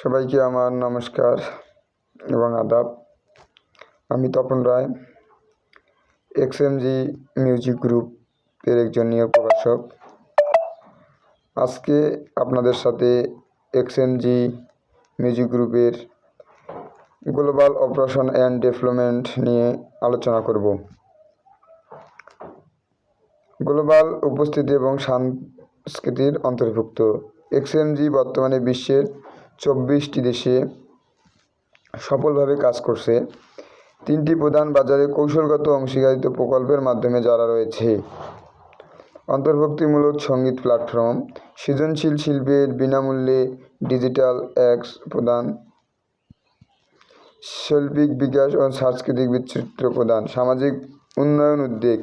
সবাইকে আমার নমস্কার এবং আদাব। আমি Tapan Ray, X M G music গ্রুপের একজন নিয়োগ প্রকাশক। আজকে আপনাদের সাথে এক্স এম জি মিউজিক গ্রুপের গ্লোবাল অপারেশন অ্যান্ড ডেভেলপমেন্ট নিয়ে আলোচনা করব। গ্লোবাল উপস্থিতি এবং সংস্কৃতির অন্তর্ভুক্ত। এক্স এক্সএমজি বর্তমানে বিশ্বের চব্বিশটি দেশে সফলভাবে কাজ করছে। তিনটি প্রধান বাজারে কৌশলগত অংশীদারিত্ব প্রকল্পের মাধ্যমে যারা রয়েছে। অন্তর্ভুক্তিমূলক সংগীত প্ল্যাটফর্ম সৃজনশীল শিল্পের বিনামূল্যে ডিজিটাল অ্যাক্স প্রদান, শৈল্পিক বিকাশ ও সাংস্কৃতিক বিচিত্র প্রদান, সামাজিক উন্নয়ন উদ্যোগ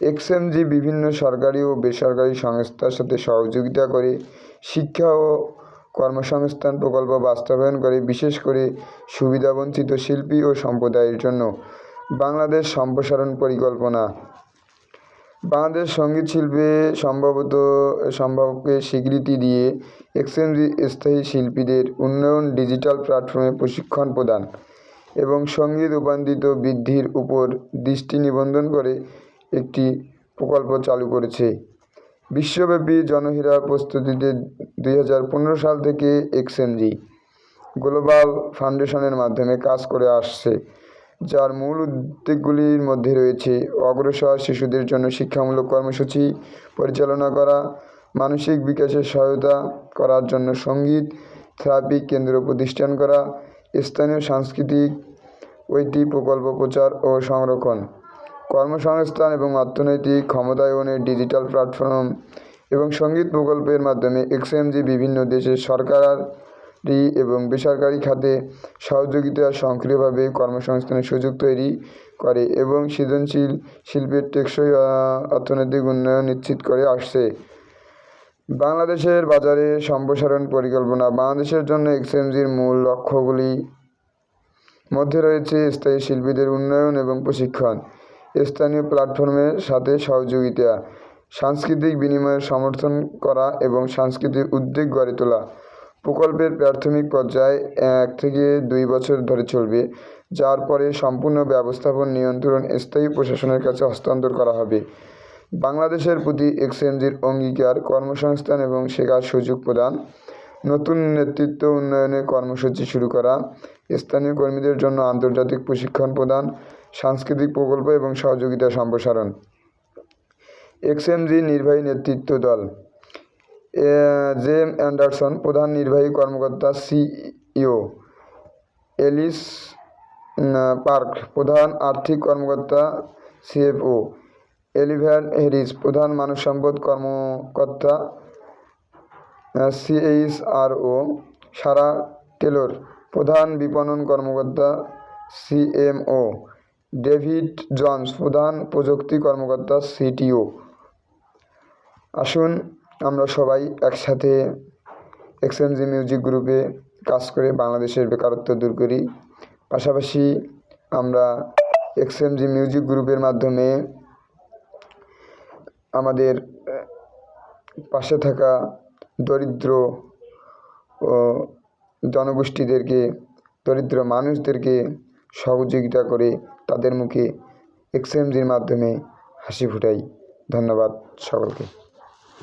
এক্সএমজি বিভিন্ন সরকারি ও বেসরকারি সংস্থার সাথে সহযোগিতা করে শিক্ষা ও কর্মসংস্থান, প্রকল্প বাস্তবায়ন করে, বিশেষ করে সুবিধাবঞ্চিত শিল্পী ও সম্প্রদায়ের জন্য। বাংলাদেশ সম্প্রসারণ পরিকল্পনা। বাংলাদেশ সংগীত শিল্পে সম্ভবত, সম্ভাবকে স্বীকৃতি দিয়ে এক্সএমজি স্থায়ী শিল্পীদের উন্নয়ন ডিজিটাল প্ল্যাটফর্মে প্রশিক্ষণ প্রদান এবং সংগীত রূপান্তরিত বৃদ্ধির উপর দৃষ্টি নিবন্ধন করে একটি প্রকল্প চালু করেছে। বিশ্বব্যাপী জনহীরা প্রস্তুতিতে দুই হাজার পনেরো সাল থেকে এক্সএমজি গ্লোবাল ফাউন্ডেশনের মাধ্যমে কাজ করে আসছে, যার মূল উদ্যোগগুলির মধ্যে রয়েছে অগ্রসর শিশুদের জন্য শিক্ষামূলক কর্মসূচি, পরিচালনা করা, মানসিক বিকাশের সহায়তা করার জন্য সংগীত, থেরাপি কেন্দ্র প্রতিষ্ঠান করা, স্থানীয় সাংস্কৃতিক ঐতি প্রকল্প প্রচার ও সংরক্ষণ। কর্মসংস্থান এবং অর্থনৈতিক ক্ষমতায়নের ডিজিটাল প্ল্যাটফর্ম এবং সংগীত প্রকল্পের মাধ্যমে এক্সএমজি বিভিন্ন দেশের সরকারি এবং বেসরকারি খাতে সহযোগিতা সক্রিয়ভাবে কর্মসংস্থানের সুযোগ তৈরি করে এবং সৃজনশীল শিল্পের টেকসই অর্থনৈতিক উন্নয়ন নিশ্চিত করে আসছে। বাংলাদেশের বাজারে সম্প্রসারণ পরিকল্পনা, বাংলাদেশের জন্য এক্সএমজির মূল লক্ষ্যগুলি মধ্যে রয়েছে স্থায়ী শিল্পীদের উন্নয়ন এবং প্রশিক্ষণ। স্থানীয় প্ল্যাটফর্মের সাথে সহযোগিতা, সাংস্কৃতিক বিনিময়ের সমর্থন করা এবং সাংস্কৃতিক উদ্যোগ গড়ে তোলা। প্রকল্পের প্রাথমিক পর্যায়ে এক থেকে দুই বছর ধরে চলবে, যার পরে সম্পূর্ণ ব্যবস্থাপন নিয়ন্ত্রণ স্থায়ী প্রশাসনের কাছে হস্তান্তর করা হবে। বাংলাদেশের প্রতি এক্সএমজির অঙ্গীকার, কর্মসংস্থান এবং শেখার সুযোগ প্রদান, নতুন নেতৃত্ব উন্নয়নের কর্মসূচি শুরু করা, স্থানীয় কর্মীদের জন্য আন্তর্জাতিক প্রশিক্ষণ প্রদান সাংস্কৃতিক প্রকল্প এবং সহযোগিতা সম্প্রসারণ। এক্সএমজি নির্বাহী নেতৃত্ব দল। জেম অ্যান্ডারসন প্রধান নির্বাহী কর্মকর্তা সিইও এলিস পার্ক প্রধান আর্থিক কর্মকর্তা সিএফও এলিভ্যান হ্যারিস প্রধান মানব সম্পদ কর্মকর্তা সিএইচআরও সারা টেলর প্রধান বিপণন কর্মকর্তা সিএমও ডেভিড জনস, প্রধান প্রযুক্তি কর্মকর্তা, সিটিও। আসুন আমরা সবাই একসাথে এক্সএমজি মিউজিক গ্রুপে কাজ করে বাংলাদেশের বেকারত্ব দূর করি। পাশাপাশি আমরা এক্সএমজি মিউজিক গ্রুপের মাধ্যমে আমাদের পাশে থাকা দরিদ্র জনগোষ্ঠীদেরকে, দরিদ্র মানুষদেরকে সহযোগিতা করে তাদের মুখে এক্সএমজির মাধ্যমে হাসি ফুটাই। ধন্যবাদ সকলকে।